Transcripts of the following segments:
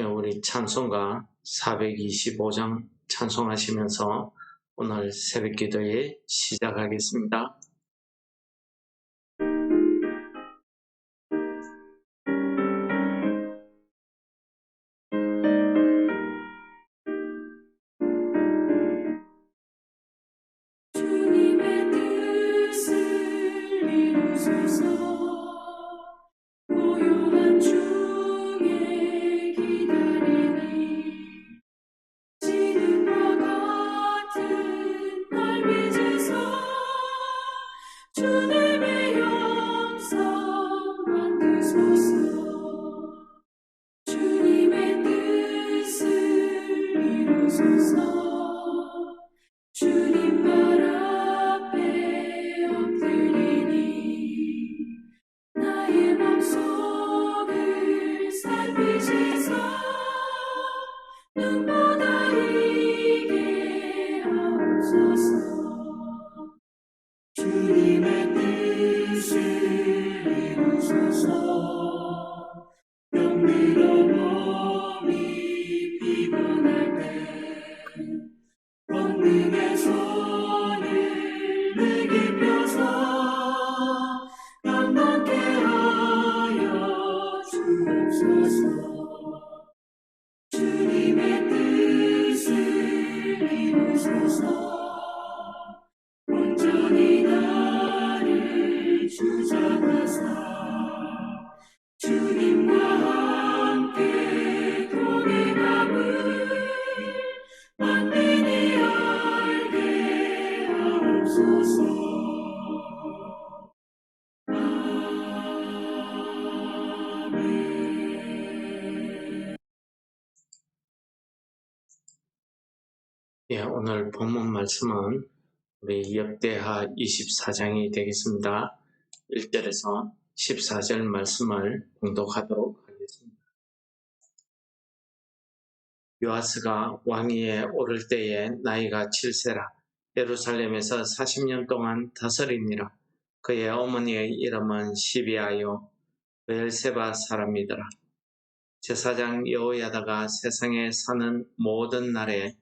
예, 우리 찬송가 425장 찬송하시면서 오늘 새벽 기도에 시작하겠습니다. 권능 예, 오늘 본문 말씀은 우리 역대하 24장이 되겠습니다. 1절에서 14절 말씀을 공독하도록 하겠습니다. 요아스가 왕위에 오를 때에 나이가 7세라 예루살렘에서 40년 동안 다스리니라 그의 어머니의 이름은 시비아요 베엘세바 사람이더라 제사장 여호야다가 세상에 사는 모든 날에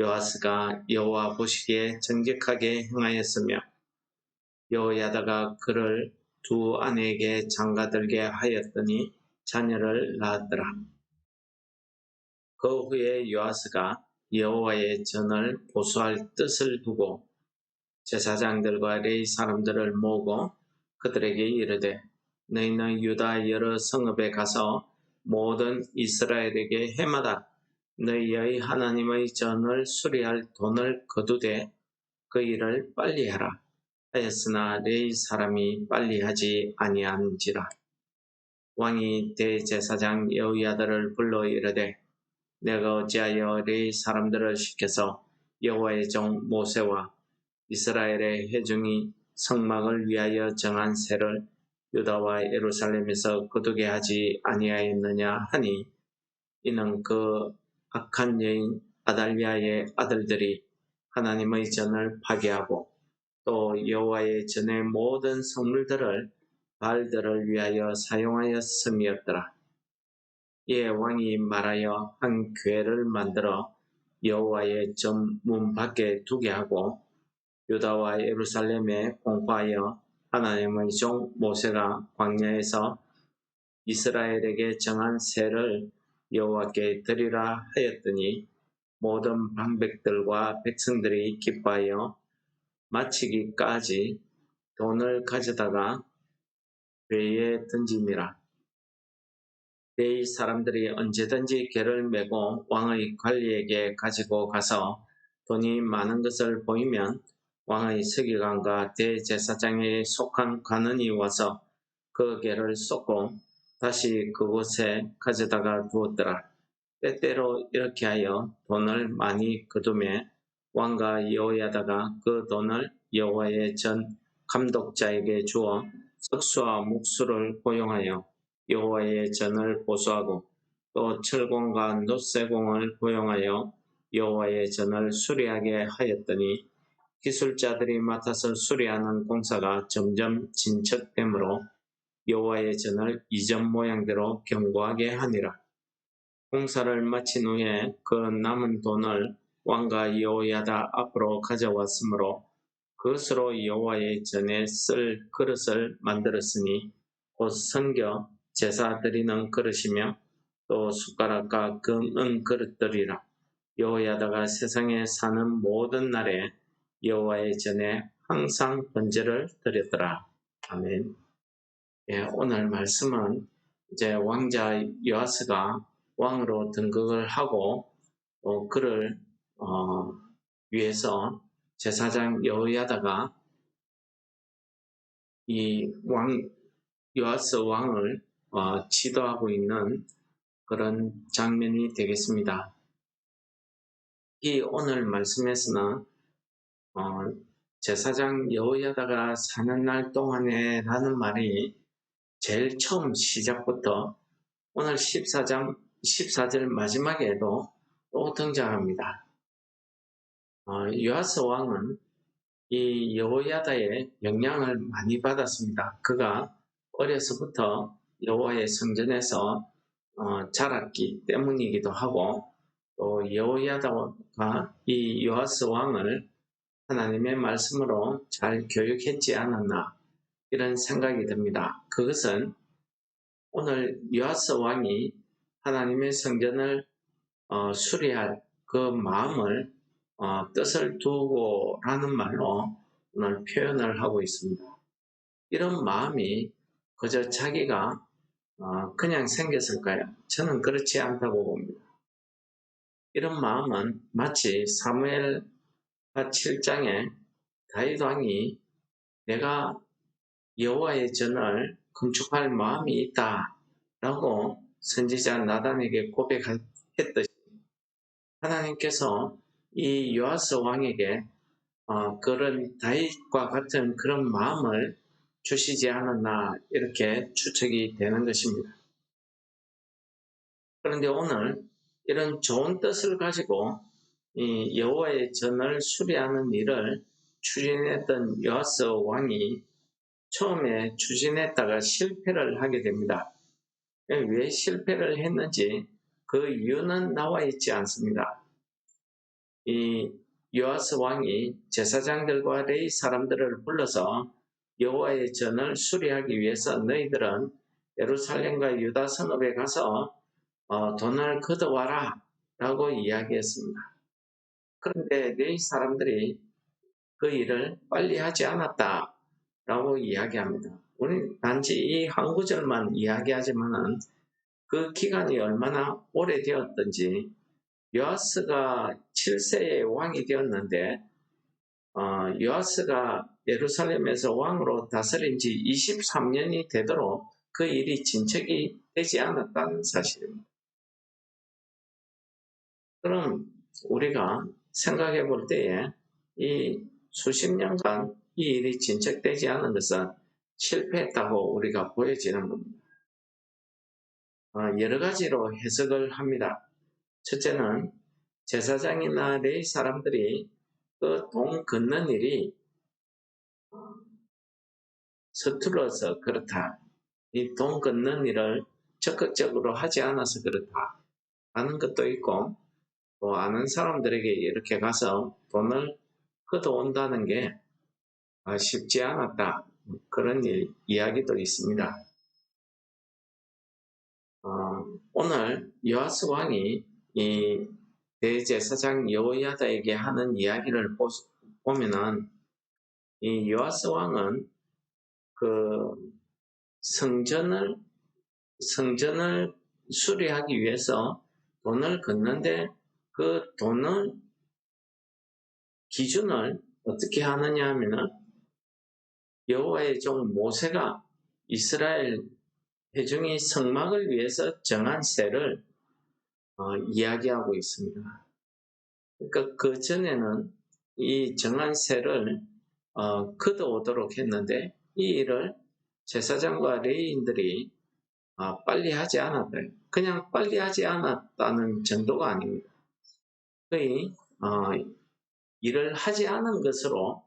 요아스가 여호와 보시기에 정직하게 행하였으며 여호야다가 그를 두 아내에게 장가들게 하였더니 자녀를 낳았더라. 그 후에 요아스가 여호와의 전을 보수할 뜻을 두고 제사장들과 레이 사람들을 모으고 그들에게 이르되 너희는 유다 여러 성읍에 가서 모든 이스라엘에게 해마다 너희의 하나님의 전을 수리할 돈을 거두되 그 일을 빨리 하라. 하였으나 레이 사람이 빨리 하지 아니한지라. 왕이 대제사장 여호야다를 불러 이르되 내가 어찌하여 레이 사람들을 시켜서 여호와의 종 모세와 이스라엘의 회중이 성막을 위하여 정한 세를 유다와 예루살렘에서 거두게 하지 아니하였느냐 하니 이는 그 악한 여인 아달리아의 아들들이 하나님의 전을 파괴하고 또 여호와의 전의 모든 성물들을 발들을 위하여 사용하였음이었더라. 이에 왕이 말하여 한 교회를 만들어 여호와의 전 문 밖에 두게 하고 유다와 예루살렘에 공포하여 하나님의 종 모세가 광야에서 이스라엘에게 정한 세를 여호와께 드리라 하였더니 모든 방백들과 백성들이 기뻐하여 마치기까지 돈을 가져다가 배에 던지니라. 이 사람들이 언제든지 개를 메고 왕의 관리에게 가지고 가서 돈이 많은 것을 보이면 왕의 서기관과 대제사장에 속한 관원이 와서 그 개를 쏟고 다시 그곳에 가져다가 두었더라. 때때로 이렇게 하여 돈을 많이 거두매 왕과 여호야다가 그 돈을 여호와의 전 감독자에게 주어 석수와 묵수를 고용하여 여호와의 전을 보수하고 또 철공과 놋쇠공을 고용하여 여호와의 전을 수리하게 하였더니 기술자들이 맡아서 수리하는 공사가 점점 진척되므로 여호와의 전을 이전 모양대로 견고하게 하니라. 공사를 마친 후에 그 남은 돈을 왕과 여호야다 앞으로 가져왔으므로 그것으로 여호와의 전에 쓸 그릇을 만들었으니 곧 성겨 제사 드리는 그릇이며 또 숟가락과 금은 그릇들이라 여호야다가 세상에 사는 모든 날에 여호와의 전에 항상 번제를 드렸더라. 아멘. 예, 오늘 말씀은 이제 왕자 요아스가 왕으로 등극을 하고 또 그를 어, 위해서 제사장 여호야다가 이 왕 요아스 왕을 어, 지도하고 있는 그런 장면이 되겠습니다. 이 오늘 말씀에서는 어, 제사장 여호야다가 사는 날 동안에라는 말이 제일 처음 시작부터 오늘 14장 14절 마지막에도 또 등장합니다. 어, 요아스 왕은 이 여호야다의 영향을 많이 받았습니다. 그가 어려서부터 여호와의 성전에서 어, 자랐기 때문이기도 하고 또 여호야다가 이 요아스 왕을 하나님의 말씀으로 잘 교육했지 않았나 이런 생각이 듭니다. 그것은 오늘 요아스 왕이 하나님의 성전을 어, 수리할 그 마음을 어, 뜻을 두고라는 말로 오늘 표현을 하고 있습니다. 이런 마음이 그저 자기가 어, 그냥 생겼을까요? 저는 그렇지 않다고 봅니다. 이런 마음은 마치 사무엘 7장에 다윗 왕이 내가 여호와의 전을 건축할 마음이 있다라고 선지자 나단에게 고백했듯이 하나님께서 이 요아스 왕에게 어, 그런 다윗과 같은 그런 마음을 주시지 않았나 이렇게 추측이 되는 것입니다. 그런데 오늘 이런 좋은 뜻을 가지고 이 여호와의 전을 수리하는 일을 추진했던 요아스 왕이 처음에 추진했다가 실패를 하게 됩니다. 왜 실패를 했는지 그 이유는 나와 있지 않습니다. 이 요아스 왕이 제사장들과 레이 사람들을 불러서 여호와의 전을 수리하기 위해서 너희들은 예루살렘과 유다 성읍에 가서 어, 돈을 걷어와라 라고 이야기했습니다. 그런데 레이 사람들이 그 일을 빨리 하지 않았다 라고 이야기합니다. 우리 단지 이 한 구절만 이야기하지만은 그 기간이 얼마나 오래되었던지 요아스가 7세의 왕이 되었는데 어, 요아스가 예루살렘에서 왕으로 다스린 지 23년이 되도록 그 일이 진척이 되지 않았다는 사실입니다. 그럼 우리가 생각해 볼 때에 이 수십 년간 이 일이 진척되지 않은 것은 실패했다고 우리가 보여지는 겁니다. 어, 여러 가지로 해석을 합니다. 첫째는 제사장이나 레이 사람들이 그돈 걷는 일이 서툴러서 그렇다. 이돈 걷는 일을 적극적으로 하지 않아서 그렇다. 하는 것도 있고, 또 아는 사람들에게 이렇게 가서 돈을 걷어온다는 게 아, 쉽지 않았다. 그런 일, 이야기도 있습니다. 어, 오늘 요아스 왕이 이 대제사장 여호야다에게 하는 이야기를 보, 보면은 이 요아스 왕은 그 성전을 성전을 수리하기 위해서 돈을 걷는데 그 돈을 기준을 어떻게 하느냐 하면은 여호와의 종 모세가 이스라엘 회중이 성막을 위해서 정한 세를 어, 이야기하고 있습니다. 그러니까 그 전에는 이 정한 세를 어, 걷어오도록 했는데 이 일을 제사장과 레이인들이 어, 빨리 하지 않았다. 그냥 빨리 하지 않았다는 정도가 아닙니다. 거의 어, 일을 하지 않은 것으로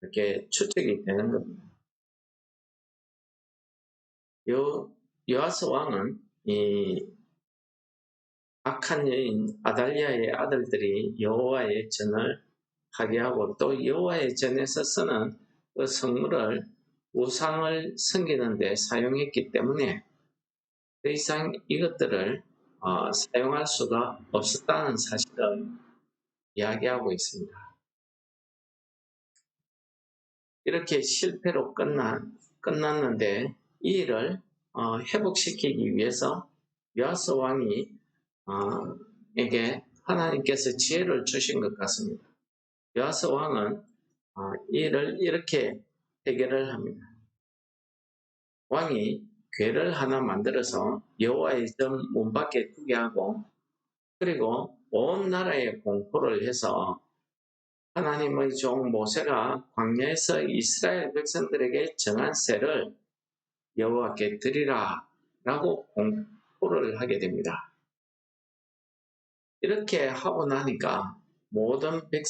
이렇게 추측이 되는 겁니다. 요 요아스 왕은 이 악한 여인 아달리아의 아들들이 여호와의 전을 하게 하고 또 여호와의 전에서 쓰는 그 성물을 우상을 섬기는 데 사용했기 때문에 더 이상 이것들을 어, 사용할 수가 없었다는 사실을 이야기하고 있습니다. 이렇게 실패로 끝난, 끝났는데 이 일을 어, 회복시키기 위해서 요아스 왕이 어, 에게 하나님께서 지혜를 주신 것 같습니다. 요아스 왕은 어, 이 일을 이렇게 해결을 합니다. 왕이 괴를 하나 만들어서 여호와의 전 문 밖에 두게 하고 그리고 온 나라에 공포를 해서 하나님의 종 모세가 광야에서 이스라엘 백성들에게 정한 세를 여호와께 드리라 라고 공포를 하게 됩니다. 이렇게 하고 나니까 모든 백,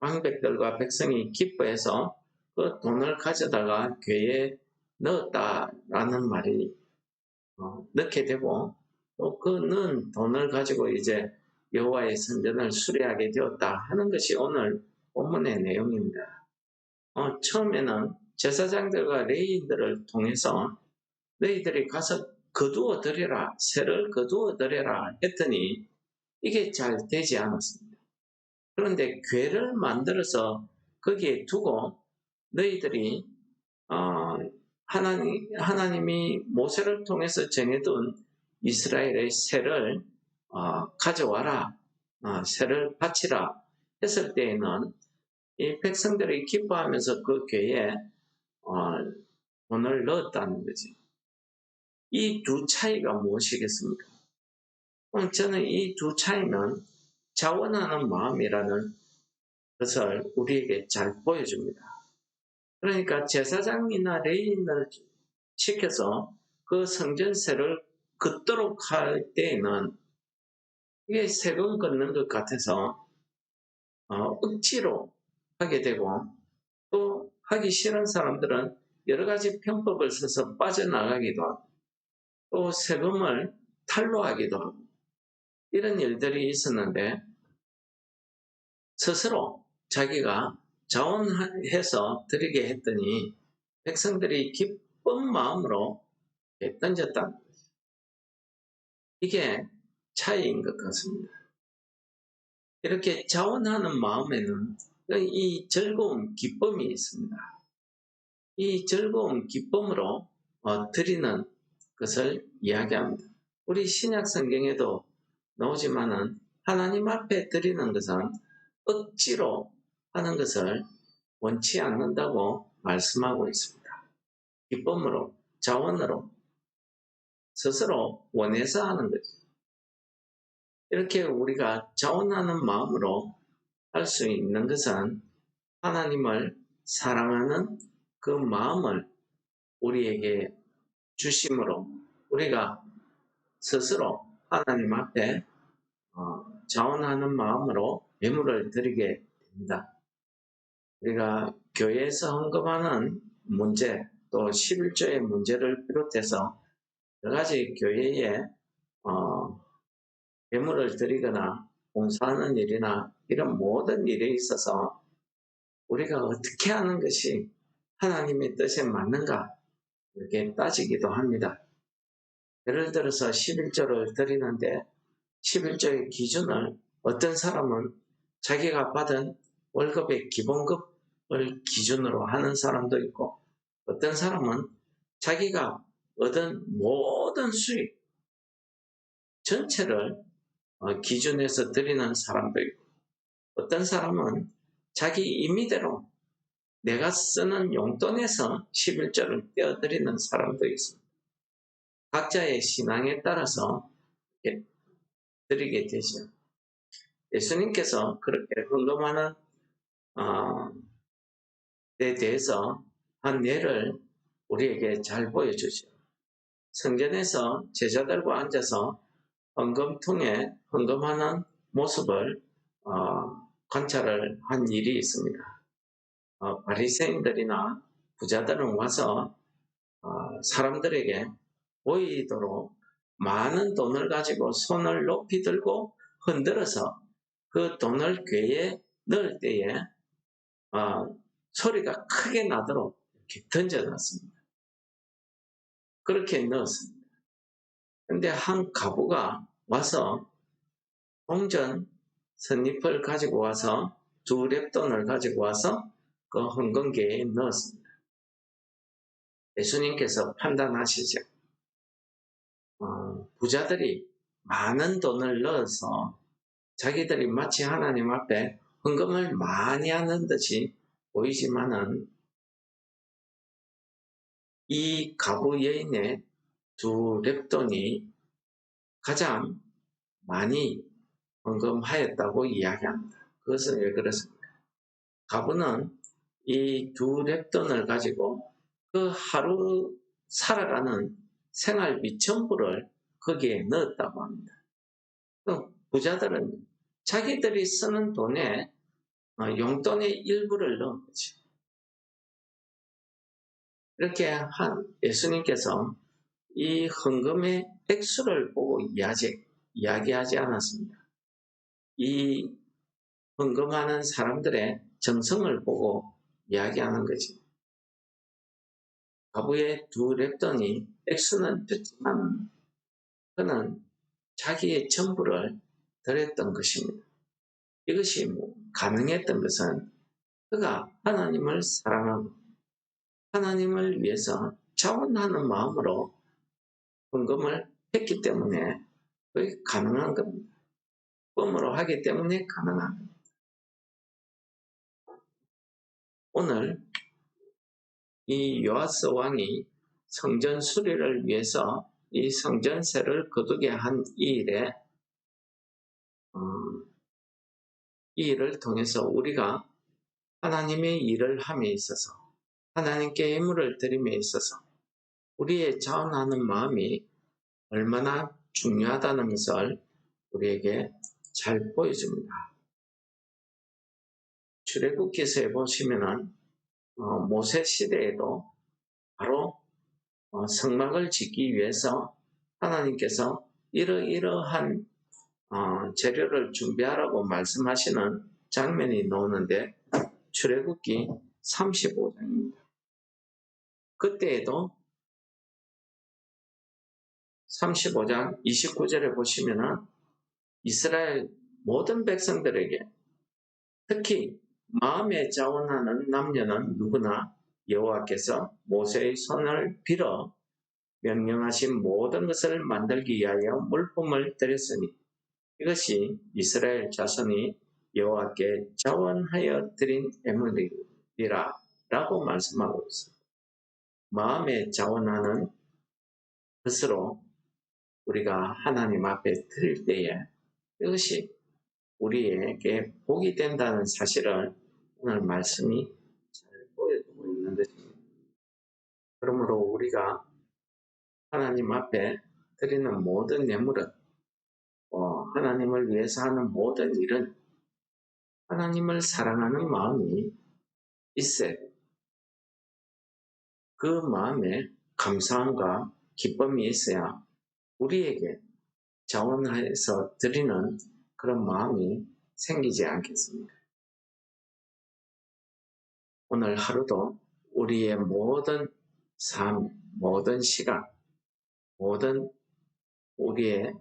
방백들과 백성이 기뻐해서 그 돈을 가져다가 교회에 넣었다라는 말이 어, 넣게 되고 또 그는 돈을 가지고 이제 여호와의 선전을 수리하게 되었다 하는 것이 오늘 본문의 내용입니다. 어, 처음에는 제사장들과 레인들을 통해서 너희들이 가서 거두어 드려라 새를 거두어 드려라 했더니 이게 잘 되지 않았습니다. 그런데 괴를 만들어서 거기에 두고 너희들이 어, 하나님, 하나님이 모세를 통해서 정해둔 이스라엘의 새를 어, 가져와라, 어, 새를 바치라 했을 때에는 이 백성들이 기뻐하면서 그 교회에 어, 돈을 넣었다는 거지. 이 두 차이가 무엇이겠습니까? 그럼 저는 이 두 차이는 자원하는 마음이라는 것을 우리에게 잘 보여줍니다. 그러니까 제사장이나 레인을 시켜서 그 성전세를 긋도록 할 때에는 이게 세금 걷는 것 같아서 어, 억지로 하게 되고 또 하기 싫은 사람들은 여러 가지 편법을 써서 빠져나가기도 하고 또 세금을 탈루하기도 하고 이런 일들이 있었는데 스스로 자기가 자원해서 드리게 했더니 백성들이 기쁜 마음으로 던졌다. 이게 차이인 것 같습니다. 이렇게 자원하는 마음에는 이 즐거움, 기쁨이 있습니다. 이 즐거움, 기쁨으로 어, 드리는 것을 이야기합니다. 우리 신약 성경에도 나오지만은 하나님 앞에 드리는 것은 억지로 하는 것을 원치 않는다고 말씀하고 있습니다. 기쁨으로, 자원으로, 스스로 원해서 하는 거죠. 이렇게 우리가 자원하는 마음으로 할 수 있는 것은 하나님을 사랑하는 그 마음을 우리에게 주심으로 우리가 스스로 하나님 앞에 어, 자원하는 마음으로 예물을 드리게 됩니다. 우리가 교회에서 헌금하는 문제 또 11조의 문제를 비롯해서 여러 가지 교회에 어, 예물을 드리거나 봉사하는 일이나 이런 모든 일에 있어서 우리가 어떻게 하는 것이 하나님의 뜻에 맞는가 이렇게 따지기도 합니다. 예를 들어서 11조를 드리는데 11조의 기준을 어떤 사람은 자기가 받은 월급의 기본급을 기준으로 하는 사람도 있고 어떤 사람은 자기가 얻은 모든 수익 전체를 어, 기준에서 드리는 사람도 있고 어떤 사람은 자기 임의대로 내가 쓰는 용돈에서 11조를 떼어드리는 사람도 있습니다. 각자의 신앙에 따라서 드리게 되죠. 예수님께서 그렇게 헌금하는 어, 에 대해서 한 예를 우리에게 잘 보여주죠. 성전에서 제자들과 앉아서 헌금통에 헌금하는 모습을 어, 관찰을 한 일이 있습니다. 어, 바리새인들이나 부자들은 와서 어, 사람들에게 보이도록 많은 돈을 가지고 손을 높이 들고 흔들어서 그 돈을 궤에 넣을 때에 어, 소리가 크게 나도록 이렇게 던져놨습니다. 그렇게 넣었습니다. 근데 한 가부가 와서 동전 선잎을 가지고 와서 두 랩돈을 가지고 와서 그 헌금계에 넣었습니다. 예수님께서 판단하시죠. 어, 부자들이 많은 돈을 넣어서 자기들이 마치 하나님 앞에 헌금을 많이 하는 듯이 보이지만은 이 가부 여인의 두 랩돈이 가장 많이 헌금하였다고 이야기합니다. 그것은 왜 그렇습니까? 가부는 이 두 랩돈을 가지고 그 하루 살아가는 생활비 전부를 거기에 넣었다고 합니다. 부자들은 자기들이 쓰는 돈에 어, 용돈의 일부를 넣은 거죠. 이렇게 한 예수님께서 이 헌금의 액수를 보고 이야기, 이야기하지 않았습니다. 이 헌금하는 사람들의 정성을 보고 이야기하는 거지. 가부의 두 랩돈이 액수는 적지만 그는 자기의 전부를 드렸던 것입니다. 이것이 뭐 가능했던 것은 그가 하나님을 사랑하고 하나님을 위해서 자원하는 마음으로 헌금을 했기 때문에 그게 가능한 겁니다. 뻔으로 하기 때문에 가능한 겁니다. 오늘 이 요아스 왕이 성전 수리를 위해서 이 성전세를 거두게 한 이 일에 어, 이 일을 통해서 우리가 하나님의 일을 함에 있어서 하나님께 예물을 드림에 있어서 우리의 자원하는 마음이 얼마나 중요하다는 것을 우리에게 잘 보여줍니다. 출애굽기서에 보시면은 어, 모세 시대에도 바로 어, 성막을 짓기 위해서 하나님께서 이러이러한 어, 재료를 준비하라고 말씀하시는 장면이 나오는데 출애굽기 35장입니다. 그때에도 35장 29절에 보시면은 이스라엘 모든 백성들에게 특히 마음에 자원하는 남녀는 누구나 여호와께서 모세의 손을 빌어 명령하신 모든 것을 만들기 위하여 물품을 드렸으니 이것이 이스라엘 자손이 여호와께 자원하여 드린 예물이라 라고 말씀하고 있습니다. 마음에 자원하는 것으로 우리가 하나님 앞에 드릴 때에 이것이 우리에게 복이 된다는 사실을 오늘 말씀이 잘 보여주고 있는 것입니다. 그러므로 우리가 하나님 앞에 드리는 모든 예물은 어, 하나님을 위해서 하는 모든 일은 하나님을 사랑하는 마음이 있어야 그 마음에 감사함과 기쁨이 있어야 우리에게 자원해서 드리는 그런 마음이 생기지 않겠습니까? 오늘 하루도 우리의 모든 삶, 모든 시간, 모든 우리의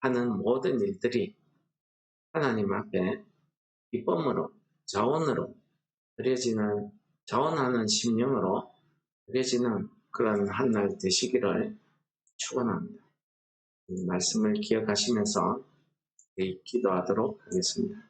하는 모든 일들이 하나님 앞에 기쁨으로, 자원으로 드려지는, 자원하는 심령으로 드려지는 그런 한 날 되시기를 축원합니다. 말씀을 기억하시면서 기도하도록 하겠습니다.